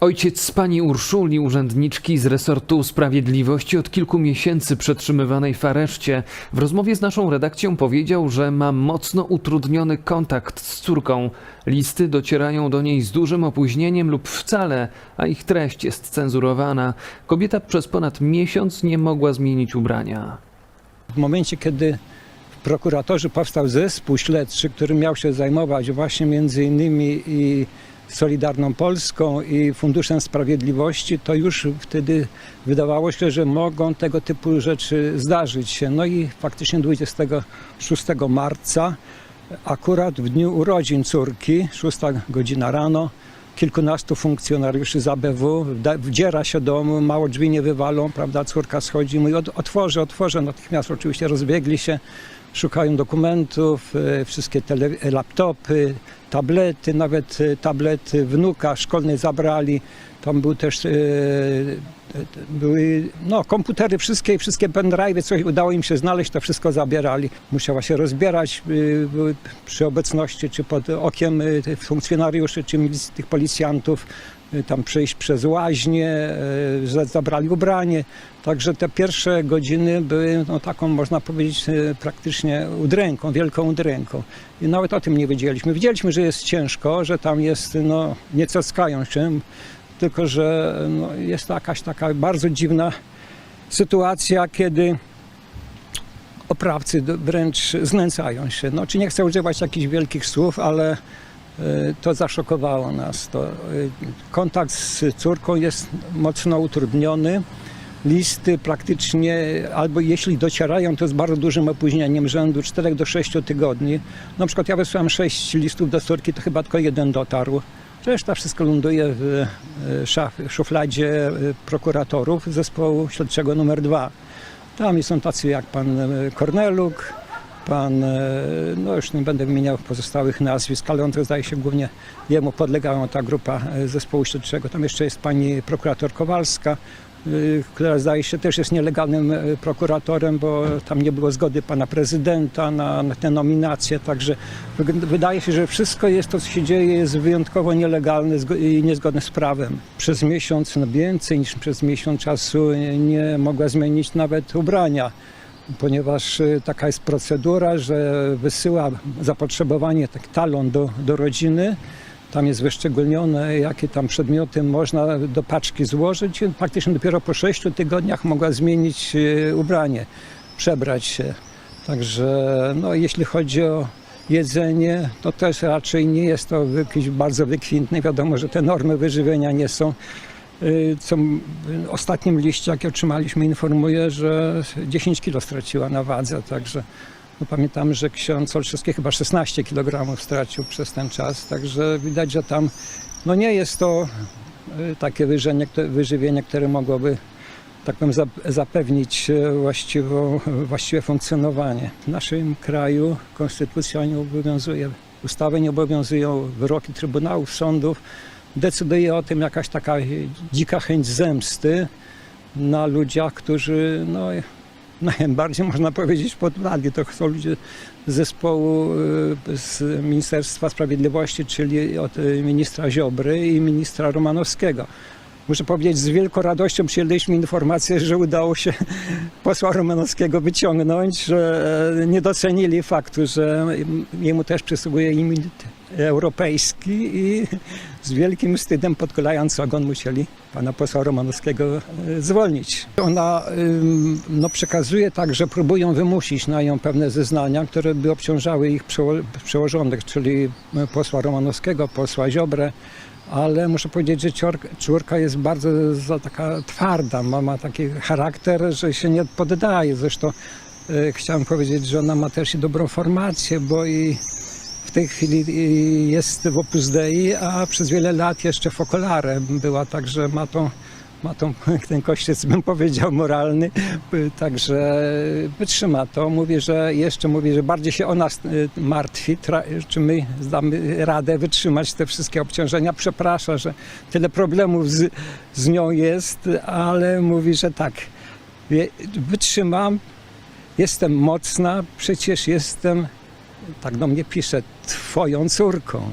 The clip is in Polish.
Ojciec pani Urszuli, urzędniczki z resortu sprawiedliwości od kilku miesięcy przetrzymywanej w areszcie, w rozmowie z naszą redakcją powiedział, że ma mocno utrudniony kontakt z córką. Listy docierają do niej z dużym opóźnieniem lub wcale, a ich treść jest cenzurowana. Kobieta przez ponad miesiąc nie mogła zmienić ubrania. W momencie, kiedy w prokuratorze powstał zespół śledczy, który miał się zajmować właśnie między innymi i Solidarną Polską i Funduszem Sprawiedliwości, to już wtedy wydawało się, że mogą tego typu rzeczy zdarzyć się. No i faktycznie 26 marca, akurat w dniu urodzin córki, 6 godzina rano, kilkunastu funkcjonariuszy z ABW wdziera się do domu, mało drzwi nie wywalą, prawda, córka schodzi, mówi "Ot- otworzę, otworzę, natychmiast oczywiście rozbiegli się, szukają dokumentów, e, wszystkie tele, laptopy, tablety, nawet e, tablety wnuka szkolnej zabrali, tam był też, e, e, były no, komputery wszystkie, wszystkie pendrive'y, coś udało im się znaleźć, to wszystko zabierali. Musiała się rozbierać były przy obecności, czy pod okiem funkcjonariuszy, czy milic- tych policjantów, tam przejść przez łaźnię, że zabrali ubranie. Także te pierwsze godziny były no, taką, można powiedzieć, praktycznie udręką, wielką udręką. I nawet o tym nie wiedzieliśmy. Wiedzieliśmy, że jest ciężko, że tam jest, no, nie cockają się, tylko że no, jest jakaś taka bardzo dziwna sytuacja, kiedy oprawcy wręcz znęcają się. No, czy nie chcę używać jakichś wielkich słów, ale e, to zaszokowało nas. To, e, kontakt z córką jest mocno utrudniony. Listy praktycznie, albo jeśli docierają, to z bardzo dużym opóźnieniem rzędu 4 do 6 tygodni. Na przykład ja wysłałem 6 listów do córki, to chyba tylko jeden dotarł. Reszta wszystko ląduje w e, szufladzie e, prokuratorów zespołu śledczego numer 2. Tam są tacy jak pan e, Korneluk, pan, no już nie będę wymieniał pozostałych nazwisk, ale on to zdaje się głównie jemu podlegała ta grupa zespołu śledczego. Tam jeszcze jest pani prokurator Kowalska, która zdaje się też jest nielegalnym e, prokuratorem, bo tam nie było zgody pana prezydenta na, na te nominacje, także wydaje się, że wszystko jest to, co się dzieje, jest wyjątkowo nielegalne i niezgodne z prawem. Przez miesiąc, no więcej niż przez miesiąc czasu nie- nie mogła zmienić nawet ubrania ponieważ y, taka jest procedura, że wysyła zapotrzebowanie, tak talon do, do rodziny. Tam jest wyszczególnione, jakie tam przedmioty można do paczki złożyć. Praktycznie dopiero po sześciu tygodniach mogła zmienić y, ubranie, przebrać się. Także no, jeśli chodzi o jedzenie, to też raczej nie jest to jakieś bardzo wykwintne. Wiadomo, że te normy wyżywienia nie są Y, Co ostatnim liście, jaki otrzymaliśmy, informuje, że 10 kilo straciła na wadze, także no pamiętam, że ksiądz Olszewski chyba 16 kg stracił przez ten czas, także widać, że tam no nie jest to y, takie wyżywienie, które- mogłoby tak powiem, zap- zapewnić właściwą, właściwe funkcjonowanie. W naszym kraju konstytucja nie obowiązuje, ustawy nie obowiązują, wyroki trybunałów, sądów. Decyduje o tym jakaś taka dzika chęć zemsty na ludziach, którzy no, najbardziej można powiedzieć podwali. To są ludzie z zespołu y, z Ministerstwa Sprawiedliwości, czyli od y, ministra Ziobry i ministra Romanowskiego. Muszę powiedzieć, z wielką radością przyjęliśmy informację, że udało się posła Romanowskiego wyciągnąć, że e, nie docenili faktu, że jemu też przysługuje immunitet europejski i z wielkim wstydem podkulając ogon musieli pana posła Romanowskiego e, zwolnić. Ona no, przekazuje tak, że próbują wymusić na nią pewne zeznania, które by obciążały ich przeło- przełożonych, czyli e, posła Romanowskiego, posła Ziobrę, ale muszę powiedzieć, że córka jest bardzo taka twarda, ma, ma taki charakter, że się nie poddaje. Zresztą e, chciałem powiedzieć, że ona ma też i dobrą formację, bo i tej chwili y, jest w Opus Dei, a przez wiele lat jeszcze w Okolare była, także ma tą, ma tą, ten kościec, bym powiedział, moralny, y, także wytrzyma to. Mówi, że jeszcze mówi, że bardziej się o nas y, martwi, czy my damy radę wytrzymać te wszystkie obciążenia. Przeprasza, że tyle problemów z, z nią jest, ale mówi, że tak, wytrzymam, jestem mocna, przecież jestem tak do mnie pisze, twoją córką.